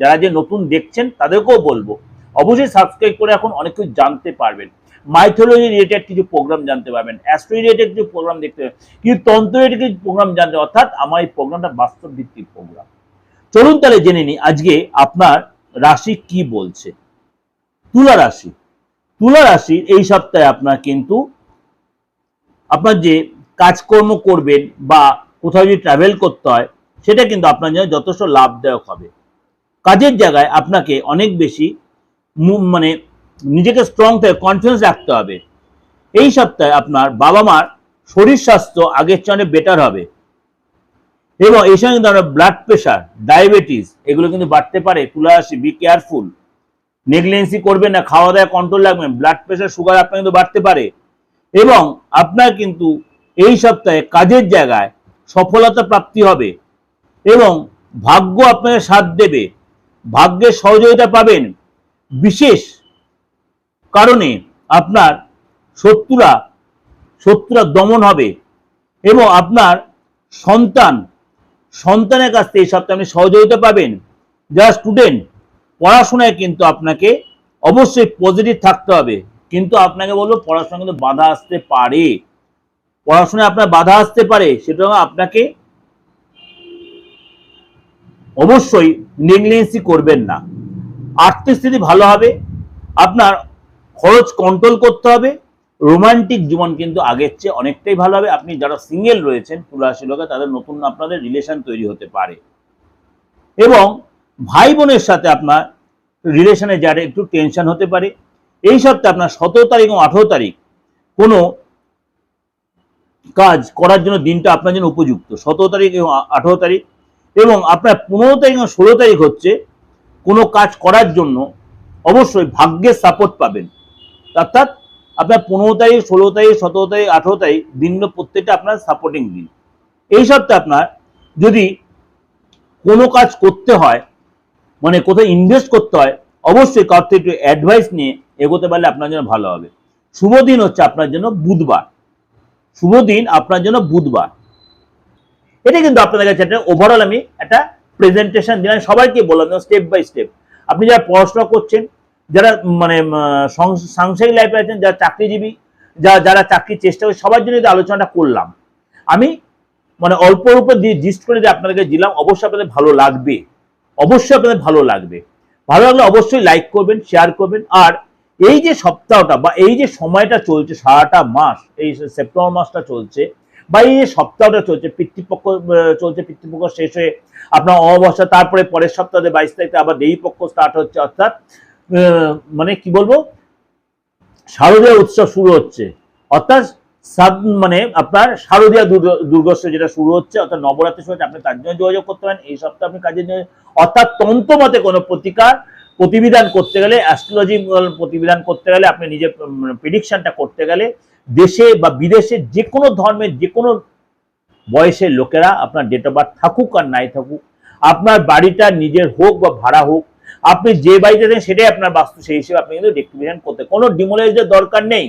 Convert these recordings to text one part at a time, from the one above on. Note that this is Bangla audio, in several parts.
যারা যে নতুন দেখছেন তাদেরকেও বলব। অবশ্যই সাবস্ক্রাইব করে এখন অনেক কিছু জানতে পারবেন। মাইথোলজি রিলেটেড কিছু প্রোগ্রাম জানতে পারবেন। অ্যাস্ট্রো রিলেটেড কিছু প্রোগ্রাম দেখতে পাবেন কিন্তু তন্ত্র রিলেটেড কিছু প্রোগ্রাম জানতে অর্থাৎ আমার এই প্রোগ্রামটা বাস্তব ভিত্তিক প্রোগ্রাম চলুন তাহলে জেনে নিই, আজকে আপনার রাশি কি বলছে? তুলা রাশি। তুলা রাশি এই সপ্তাহে আপনার কিন্তু আপনার যে কাজকর্ম করবেন বা কোথাও যদি ট্রাভেল করতে হয়, সেটা কিন্তু আপনার জন্য যথেষ্ট লাভদায়ক হবে। কাজের জায়গায় আপনাকে অনেক বেশি মানে নিজেকে স্ট্রং থেকে কনফিডেন্স রাখতে হবে। এই সপ্তাহে আপনার বাবা মার শরীর স্বাস্থ্য আগের চেয়ে অনেক বেটার হবে। এবং এই সঙ্গে কিন্তু আপনার ব্লাড প্রেশার ডায়াবেটিস এগুলো কিন্তু বাড়তে পারে। তুলা রাশি বি কেয়ারফুল নেগলেন্সি করবেন না, খাওয়া দাওয়া কন্ট্রোল রাখবেন ব্লাড প্রেশার সুগার আপনার কিন্তু বাড়তে পারে। এবং আপনার কিন্তু এই সপ্তাহে কাজের জায়গায় সফলতা প্রাপ্তি হবে। এবং ভাগ্য আপনাকে সাথ দেবে। ভাগ্যের সহযোগিতা পাবেন। বিশেষ কারণে আপনার শত্রুরা শত্রুরা দমন হবে এবং আপনার সন্তান, সন্তানের কাছ থেকে এই সপ্তাহে আপনি সহযোগিতা পাবেন। যারা স্টুডেন্ট পড়াশোনায় কিন্তু আপনাকে অবশ্যই পজিটিভ থাকতে হবে। কিন্তু আপনাকে বলব, পড়াশোনা কিন্তু বাধা আসতে পারে। পড়াশোনায় আপনার বাধা আসতে পারে, সেটা আপনাকে অবশ্যই নেগলেন্সি করবেন না। আর্থিক স্থিতি ভালো হবে, আপনার খরচ কন্ট্রোল করতে হবে রোমান্টিক জীবন কিন্তু আগের চেয়ে অনেকটাই ভালো হবে। আপনি যারা সিঙ্গেল রয়েছেন তুলাশি লোকে, তাদের নতুন আপনাদের রিলেশন তৈরি হতে পারে। এবং ভাই বোনের সাথে আপনার রিলেশনে যারা একটু টেনশন হতে পারে। এই সপ্তাহে আপনার সতেরো তারিখ এবং আঠেরো তারিখ কোনো কাজ করার জন্য দিনটা আপনার জন্য উপযুক্ত। সতেরো তারিখ এবং আঠেরো তারিখ এবং আপনার পনেরো তারিখ এবং ষোলো তারিখ হচ্ছে কোনো কাজ করার জন্য অবশ্যই ভাগ্যের সাপোর্ট পাবেন। অর্থাৎ আপনার পনেরো তারিখ, ষোলো তারিখ, সতেরো তারিখ, আঠেরো তারিখ দিনগুলো প্রত্যেকটা আপনার সাপোর্টিং দিন। এই সপ্তাহে আপনার যদি কোনো কাজ করতে হয় মানে কোথায় ইনভেস্ট করতে হয়, অবশ্যই কার থেকে একটু অ্যাডভাইস নিয়ে এগোতে পারলে আপনার জন্য ভালো হবে। শুভ দিন হচ্ছে আপনার জন্য বুধবার। শুভ দিন আপনার জন্য বুধবার। এটা কিন্তু আপনাদের কাছে একটা ওভারঅল আমি একটা প্রেজেন্টেশন দিলাম সবাইকে বললাম স্টেপ বাই স্টেপ আপনি যারা পড়াশোনা করছেন, যারা মানে সাংসারিক লাইফে আছেন, যারা চাকরিজীবী যারা যারা চাকরির চেষ্টা করে, সবার জন্য আলোচনাটা করলাম, আমি মানে অল্প রূপে দিয়ে জিস্ট করে দিয়ে আপনাদেরকে দিলাম, অবশ্যই আপনাদের ভালো লাগবে। অবশ্যই আপনাদের ভালো লাগবে। ভালো লাগলে অবশ্যই লাইক করবেন শেয়ার করবেন। আর এই যে সপ্তাহটা বা এই যে সময়টা চলছে, সারাটা মাস, এই সেপ্টেম্বর মাসটা চলছে বা এই সপ্তাহটা চলছে, পিতৃপক্ষ চলছে পিতৃপক্ষ শেষ হয়ে আপনার অমাবস্যা, তারপরে পরের সপ্তাহে বাইশ তারিখে আবার দেবী পক্ষ স্টার্ট হচ্ছে, অর্থাৎ মানে কি বলব? শারদীয় উৎসব শুরু হচ্ছে। অর্থাৎ সাব- মানে আপনার শারদীয় দুর্গ- দুর্গোৎসব যেটা শুরু হচ্ছে, অর্থাৎ নবরাত্রি সময় আপনি তার জন্য যোগাযোগ করতে পারেন, এই সপ্তাহে আপনি কাজের জন্য অর্থাৎ তন্ত্র মতে কোনো প্রতিকার, প্রতিবিধান করতে গেলে অ্যাস্ট্রোলজি প্রতিবিধান করতে গেলে, আপনি নিজের প্রিডিকশনটা করতে গেলে দেশে বা বিদেশে যে কোনো ধর্মের যে কোনো বয়সের লোকেরা আপনার ডেট অফ বার্থ থাকুক আর নাই থাকুক, আপনার বাড়িটা নিজের হোক বা ভাড়া হোক, আপনি যে বাড়িতে থাকেন সেটাই আপনার বাস্তু, সেই হিসেবে আপনি কিন্তু রেক্টিফিকেশন করতে, কোনো ডিমোলাইজের দরকার নেই,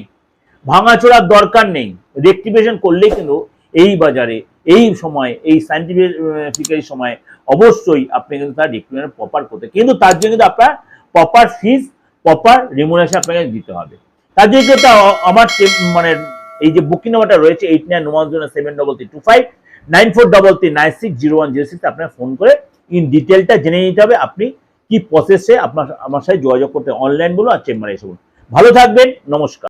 ভাঙাচোরার দরকার নেই রেক্টিফিকেশন করলেই কিন্তু এই বাজারে, এই সময়, এই সাইন্টিফিক সময় অবশ্যই আপনি কিন্তু তার রেক্টিফিকেশন প্রপার করতে, কিন্তু তার জন্য কিন্তু আপনার প্রপার ফিজ প্রপার রিমুনেশন আপনাকে দিতে হবে। তার যেটা আমার মানে এই যে বুকিং নাম্বারটা রয়েছে eight nine one zero seven double three two five nine four double three nine six zero one zero six আপনার ফোন করে ইন ডিটেলটা জেনে নিতে হবে আপনি কি প্রসেসে আপনার, আমার সাথে যোগাযোগ করতে অনলাইন বলুন আর চেম্বারে এসে বলুন। ভালো থাকবেন, নমস্কার।